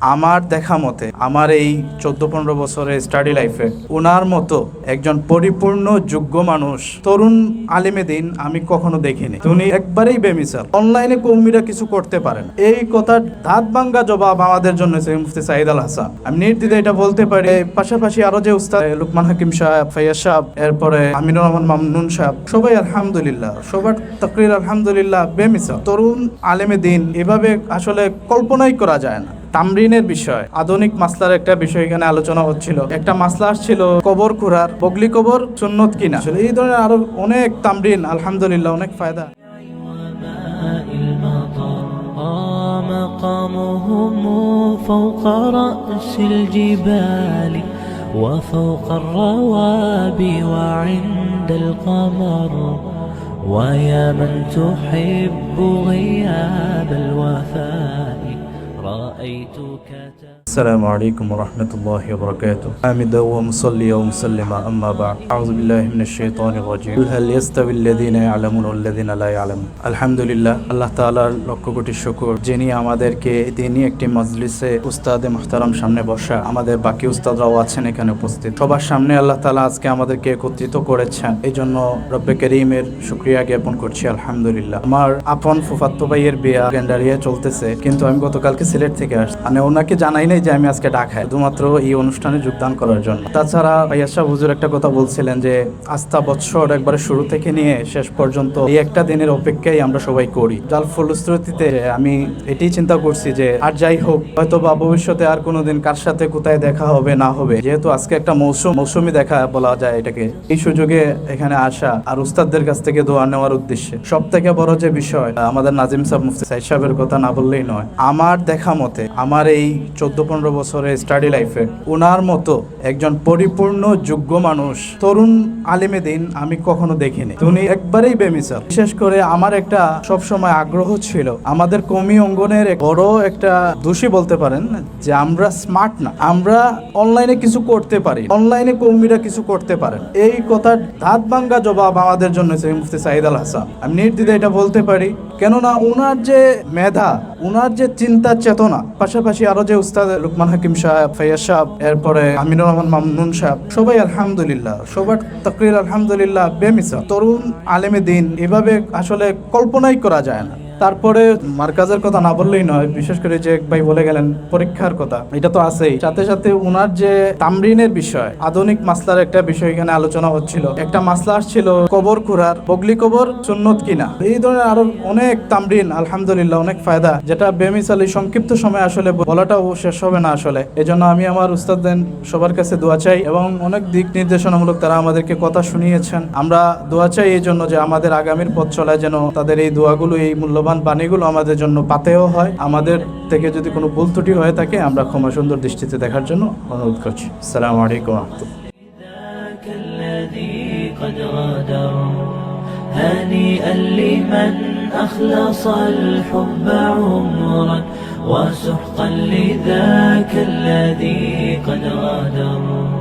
আমার দেখা মতে, আমার এই চোদ্দ পনেরো বছরের স্টাডি লাইফে ওনার মতো একজন পরিপূর্ণ যোগ্য মানুষ, তরুণ আলিমে দিন আমি কখনো দেখিনি। উনি একবারেই বেমিসাল। অনলাইনে কর্মীরা কিছু করতে পারেন এই কথার ধাত ভাঙ্গা জবাব আমাদের জন্য মুফতি সাইদ আল হাসান। আমি নির্দ্বিধে এটা বলতে পারি। পাশাপাশি আরও যে উস্তাদ, লুকমান হাকিম সাহেব ফাইয়াজ সাহেব, এরপরে আমিনুর রহমান মামনুন সাহেব, সবাই আলহামদুলিল্লাহ, সবার তকরির আলহামদুলিল্লাহ বেমিসাল। তরুণ আলেমে দিন এভাবে আসলে কল্পনাই করা যায় না। তামরিনের বিষয় আধুনিক মাসলার একটা বিষয় এখানে আলোচনা হচ্ছিল একটা মাসলা আসছিল কবর খুরার বগলি কবর সুন্নত কিনা আসলে এই ধরনের আরো অনেক তামরিন আলহামদুলিল্লাহ অনেক ফায়দা وماء المطر آه مقامهم فوق رأس الجبال وفوق الروابي وعند القمر ويا من تحب غياب الوفاء رأيتك تبكي السلام عليكم ورحمة الله وبركاته حامد ومصلي ومسلم أما بعد أعوذ بالله من الشيطان الرجيم قل هل يستوي الذين يعلمون والذين لا يعلمون আলহামদুলিল্লাহ আল্লাহ তাআলার লক্ষ কোটি শুকর যিনি আমাদেরকে তিনি একটি মজলিসে উস্তাদে মুহতারাম সামনে বসা আমাদের বাকি উস্তাদরাও আছেন এখানে উপস্থিত সবার সামনে আল্লাহ তাআলা আজকে আমাদেরকে একত্রিত করেছেন এই জন্য রব্বে করিমের শুক্রিয়া জ্ঞাপন করছি আলহামদুলিল্লাহ আমার আপন ফুফাত্তো ভাইয়ের বিয়া গেন্ডারিয়া চলতেছে কিন্তু আমি গতকালকে সিলেট থেকে আসছি। মানে ওনাকে জানাই নাই যে আমি আজকে ঢাকায়। শুধুমাত্র এই অনুষ্ঠানে যোগদান করার জন্য। তাছাড়া ভাইয়া সাহেব হুজুর একটা কথা বলছিলেন যে, আস্থা বৎসর একবারে শুরু থেকে নিয়ে শেষ পর্যন্ত এই একটা দিনের অপেক্ষাই আমরা সবাই করি। যার ফলশ্রুতিতে আমি এটাই চিন্তা করছি যে, আর যাই হোক হয়তো বা ভবিষ্যতে আর কোনোদিন কার সাথে কোথায় দেখা হবে, না হবে। যেহেতু আজকে একটা মৌসুম মৌসুমি দেখা বলা যায় এটাকে। এই সুযোগে এখানে আসা আর উস্তাদদের কাছ থেকে দোয়া নেওয়ার উদ্দেশ্যে। সব থেকে বড় যে বিষয়, আমাদের নাজিম সাহেব মুফতি সাইদ সাহেবের কথা না বললেই নয়। আমার দেখা মতে আমার এই চোদ্দ পনেরো বছরের স্টাডি লাইফে ওনার মতো একজন পরিপূর্ণ যোগ্য মানুষ তরুণ আলিমে দিন আমি কখনো দেখিনি। উনি একবারেই বেমিসাল। বিশেষ করে আমার একটা সবসময় আগ্রহ ছিল, আমাদের কমি অঙ্গনের বড় একটা দোষী বলতে পারেন যে আমরা স্মার্ট না। আমরা অনলাইনে কিছু করতে পারি অনলাইনে কর্মীরা কিছু করতে পারেন। এই কথার ধাত ভাঙ্গা জবাব আমাদের জন্য মুফতি সাইদ আল হাসান। আমি নির্দ্বিধে এটা বলতে পারি কেননা ওনার যে মেধা ওনার যে চিন্তা চেতনা, পাশাপাশি আরও যে উস্তাদ লুকমান হাকিম সাহেব ফাইয়াজ সাহেব, এরপরে আমিনুর রহমান মামনুন সাহেব, সবাই আলহামদুলিল্লাহ, সবার তকরির আলহামদুলিল্লাহ বেমিসা। তরুণ আলেমে দিন এভাবে আসলে কল্পনাই করা যায় না। তারপরে মার্কাজের কথা না বললেই নয়, বিশেষ করে যে ভাই বলে গেলেন পরীক্ষার কথা, এটা তো আছেই। সাথে সাথে উনার যে তামরিনের বিষয়, আধুনিক মাসলার একটা বিষয় এখানে আলোচনা হচ্ছিল। একটা মাসলা আসছিল কবর খুরার বগলি কবর সুন্নত কিনা। এই ধরনের আরও অনেক তামরিন, আলহামদুলিল্লাহ, অনেক ফায়দা, যেটা বেমিসাল সংক্ষিপ্ত সময় আসলে বলাটাও শেষ হবে না আসলে। এজন্য আমি আমার উস্তাদদের সবার কাছে দোয়া চাই এবং অনেক দিক নির্দেশনামূলক তারা আমাদেরকে কথা শুনিয়েছেন। আমরা দোয়া চাই এই জন্য যে আমাদের আগামীর পথ চলায় যেন তাদের এই দোয়াগুলো, এই মূল্যবান বাণীগুলো আমাদের জন্য পাতেও হয় আমাদের থেকে যদি কোনো ভুল ত্রুটি হয়ে থাকে আমরা ক্ষমা সুন্দর দৃষ্টিতে দেখার জন্য অনুরোধ করছি আসসালামু আলাইকুম রহমতুল্লাহ ذاك الذي قد غادر هنيئا لمن أخلص الحب عمرا وسحقا لذاك الذي قد غادر